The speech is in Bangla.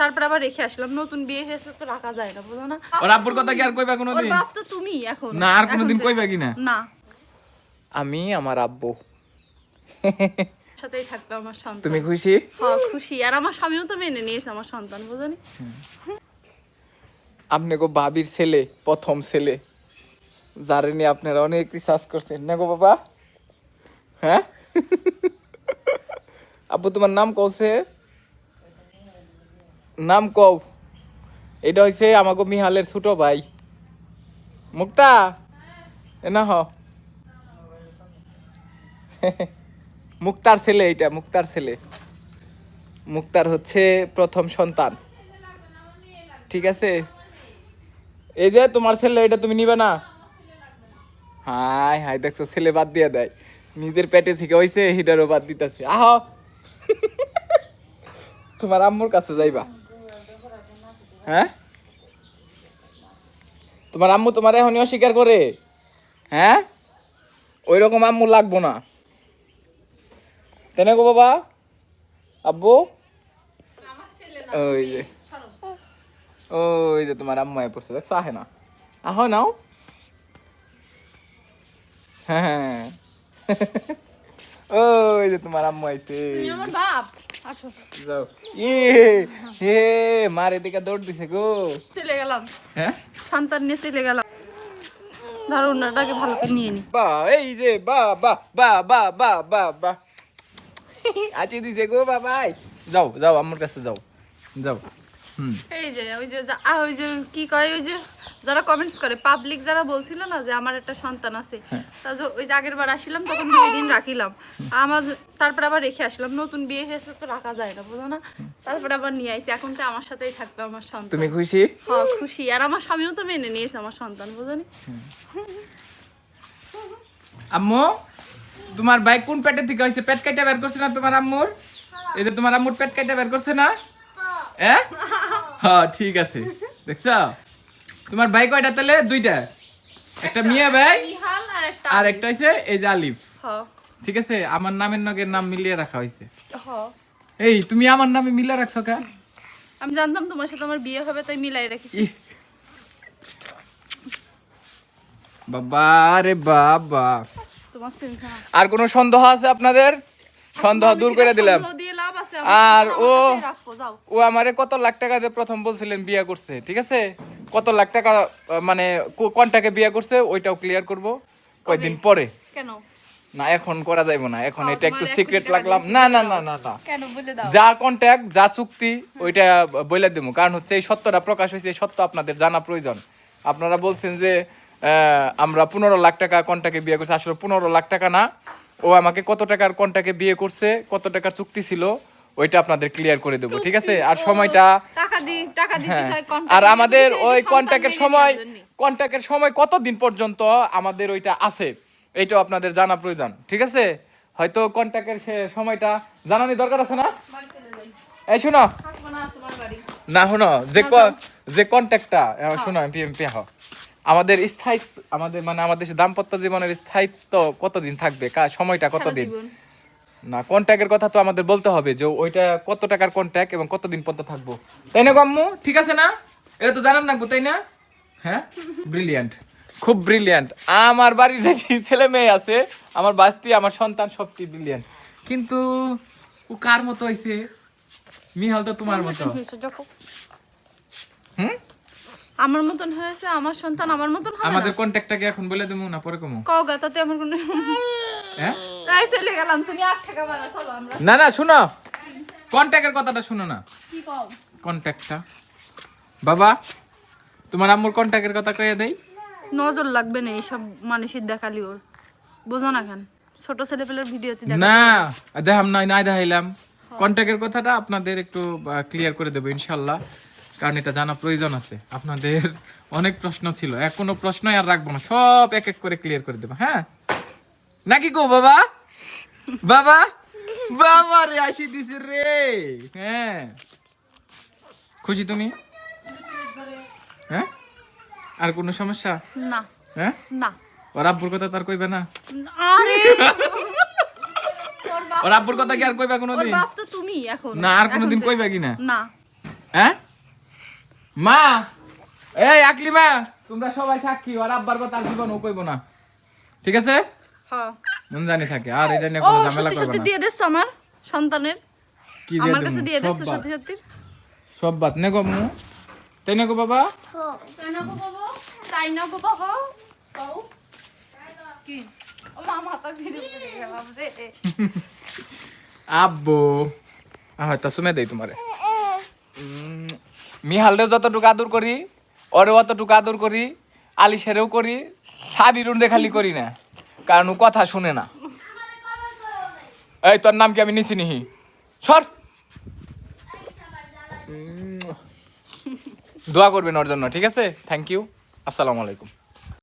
তারপর আবার রেখে আসলাম। নতুন বিয়ে হয়েছে তো রাখা যায় না বুঝো না? ওর আব্বুর কথা কি আর কইবা ওর কোনোদিন বাপ তো তুমি এখন। না আর কোনোদিন কইবা কি না। না আমি আমার আব্বু। সাথেই থাকবে আমার সন্তান। তুমি খুশি? হ্যাঁ খুশি। আর আমার স্বামীও তো মেনে নিয়েছে আমার সন্তান বুঝনি আপনি গো বাবির ছেলে প্রথম ছেলে। যারে নিয়ে আপনারা অনেক রিসার্চ করছেন। না গো বাবা? হ্যাঁ? আব্বু তোমার নাম কওছে নাম কও। এটা হইছে আমাগো মিহালের ছোট ভাই। মুক্তা? না হ মুক্তার ছেলে এটা মুক্তার ছেলে। মুক্তার হচ্ছে প্রথম সন্তান। ঠিক আছে? এই যে তোমার ছেলে, এটা তুমি নিবে না? হাই হাই, দেখছ, ছেলে বাদ দিয়ে দেয়। নিজের পেটে থেকে হইছে, হিডারও বাদ দিতেছে। আহ! তোমার আম্মুর কাছে যাইবা। হ্যাঁ? তোমার আম্মু তোমার এখনই অস্বীকার করে? হ্যাঁ? ওই রকম আম্মু লাগবো না। তেনে গো বাবা? আব্বু? ওই যে। ওই যে তোমার আম্মু আয় পড়ছে দেখছ? আহে না। আহ নাও। হ্যাঁ ওই যে তোমার আম্মু আইছে। বাপ? আসো। যাও। হে মার এদিকে দৌড় দিছে গো। চলে গেলাম। হ্যাঁ? সন্তান নিয়ে চলে গেলাম। ধরো ওনাটাকে ভালো করে নিয়ে নি। বা এই যে বা বা বা বা বা বা বা। আছে দিছে গো বাবাই। যাও যাও আমার কাছে যাও। যাও। এই যে ওই যে ওই যে কি কয় ওই যে যারা কমেন্টস করে পাবলিক যারা বলছিল না যে আমার একটা সন্তান আছে তা ওই যে আগের বার আসিলাম তখন দুই দিন রাখিলাম। আমার তারপর আবার রেখে আসলাম নতুন বিয়ে হয়েছে তো রাখা যায় না বুঝো না? তারপর আবার নিয়ে আইছি এখন তো আমার সাথেই থাকবে আমার সন্তান। তুমি খুশি? হ্যাঁ খুশি। আর আমার স্বামীও তো মেনে নিয়েছে আমার সন্তান বুঝনি আম্মু তোমার বাইক কোন পেটে থেকে হয়েছে? পেট কাটা বের করছে না তোমার আম্মুর? এই যে তোমার আম্মুর পেট কাটা বের করছে না? হ্যাঁ? হ্যাঁ ঠিক আছে। দেখছ? তোমার বাইক কয়টা তাহলে? দুইটা। একটা মিয়া ভাই আর একটা হইছে এই যে আলিফ। ঠিক আছে? আমার নামের নগের নাম মিলিয়ে রাখা হ্যাঁ এই তুমি আমার নামে মিলিয়ে রাখছো কা? আমি জানতাম তোমার সাথে আমার বিয়ে হবে তাই মিলাই রেখেছি। ইহ। বাবা রে বাবা। তোমার সেন্স আর কোনো সন্দেহ আছে আপনাদের? সন্দেহ দূর করে দিলাম। আর ও- ও আমারে কত লাখ টাকা দিয়ে প্রথম বলছিলেন বিয়ে করছে ঠিক আছে? কত লাখ টাকা মানে কোনটাকে বিয়ে করছে ওইটাও ক্লিয়ার করব কয়দিন পরে। কেন? না এখন করা যাইবো না এখন এটা একটু সিক্রেট লাগলাম। না না না না না। কেন? বলে দাও। যা কন্ট্যাক্ট যা চুক্তি ওইটা বলে দেবো কারণ হচ্ছে এই সত্যটা প্রকাশ হয়েছে এই সত্য আপনাদের জানা প্রয়োজন। আপনারা বলছেন যে আহ, আমরা পনেরো লাখ টাকা কন্টাকে বিয়ে করছি। আসলে পনেরো লাখ টাকা না। ও আমাকে কত টাকার কন্টাকে বিয়ে করছে কত টাকার চুক্তি ছিল ওইটা আপনাদের ক্লিয়ার করে দেবো ঠিক আছে? আর সময়টা হ্যাঁ। আর আমাদের ওই কন্ট্যাক্ট কন্টাক্টের সময় কন্টাক্টের সময় কতদিন পর্যন্ত আমাদের ওইটা আছে? এইটাও আপনাদের জানা প্রয়োজন ঠিক আছে? হয়তো কন্টাক্টের সময়টা জানানি দরকার আছে না? এই শোনো। না শোনো যে যে কন্ট্যাক্টটা শোনো পিএমপি হ আমাদের স্থায়িত্ব আমাদের মানে আমাদের দাম্পত্য জীবনের স্থায়িত্ব কতদিন থাকবে? সময়টা কতদিন। না কন্ট্যাক্টের কথা তো আমাদের বলতে হবে যে ওইটা কত টাকার কন্ট্যাক্ট এবং কতদিন পর্যন্ত থাকব। তাই না গম্মু ঠিক আছে না? এটা তো জানান না গো, তাই না? হ্যাঁ? ব্রিলিয়ান্ট খুব ব্রিলিয়ান্ট আমার বাড়ির যে ছেলে মেয়ে আছে আমার বাস্তি আমার সন্তান সবচেয়ে ব্রিলিয়ান্ট কিন্তু ও কার মতো হইছে? মিহাল তো তোমার মতো। হুম? আমার মতন হয়েছে আমার সন্তান আমার মতন আমাদের কন্ট্যাক্টটাকে এখন বলে দেবো না পরে কমো। কও গা তাতে আমার কোনো হ্যাঁ? চলে গেলাম। তুমি আট টাকা বানা চলো আমরা। না না শোনো। কন্ট্যাক্টের কথাটা শোনো না। কি কও? কন্ট্যাক্টটা বাবা তোমার আম্মুর কন্ট্যাক্টের কথা কয়ে দেই। নজর লাগবে না এইসব মানুষের দেখালি ওর। বুঝো না কেন? ছোট ছেলে পেলের ভিডিওতে না দেখাম নাই নাই দেখাইলাম। কন্ট্যাক্টের কথাটা আপনাদের একটু ক্লিয়ার করে দেবো ইনশাল্লাহ। কারণ এটা জানা প্রয়োজন আছে। আপনাদের অনেক প্রশ্ন ছিল। এক কোনো প্রশ্নই আর রাখব না। সব এক এক করে ক্লিয়ার করে দেবো হ্যাঁ? নাকি গো বাবা? বাবা বাবা রে আসি দিছে রে। হ্যাঁ। খুশি তুমি? হ্যাঁ? আর কোনো সমস্যা? না। হ্যাঁ? না। ওর আব্বুর কথা তার কইবে না। আরে। ওর আব্বুর কথা কি আর কইবা ওর কোনোদিন? বাপ তো তুমি এখন। না আর কোনোদিন। কইবা কি না? না। হ্যাঁ? মা! এই আকলি মা তোমরা সবাই সাক্ষী আর আব্বার কথা আর জীবন ও কইব না। ঠিক আছে? হ্যাঁ। জানি থাকে আর এটা নিয়ে কোনো ঝামেলা সত্যি করবে সত্যি না। দিয়ে দিস আমার সন্তানের? কি দিয়ে আমার কাছে দিয়ে সত্যি সত্যি। সব বাদ। নে গো মু। তাই না গো বাবা। তাই না গো বাবা? তাই না গো বাবা? বাবু কি? ও মা মাথা ঘিরে গেলাম রে। আব্বু। হয়তো দেই তোমারে। উম, মিহালরে যতটুকু আদর করি ওরে অতটুকু আদর করি আলিশেরেও করি সাবিরুন্ডে খালি করি না। কারণ ও কথা শুনে না। এই, তোর নাম কি আমি নিছি নিহি? সর। দোয়া করবেন ওর জন্য, ঠিক আছে? থ্যাংক ইউ আসসালামু আলাইকুম।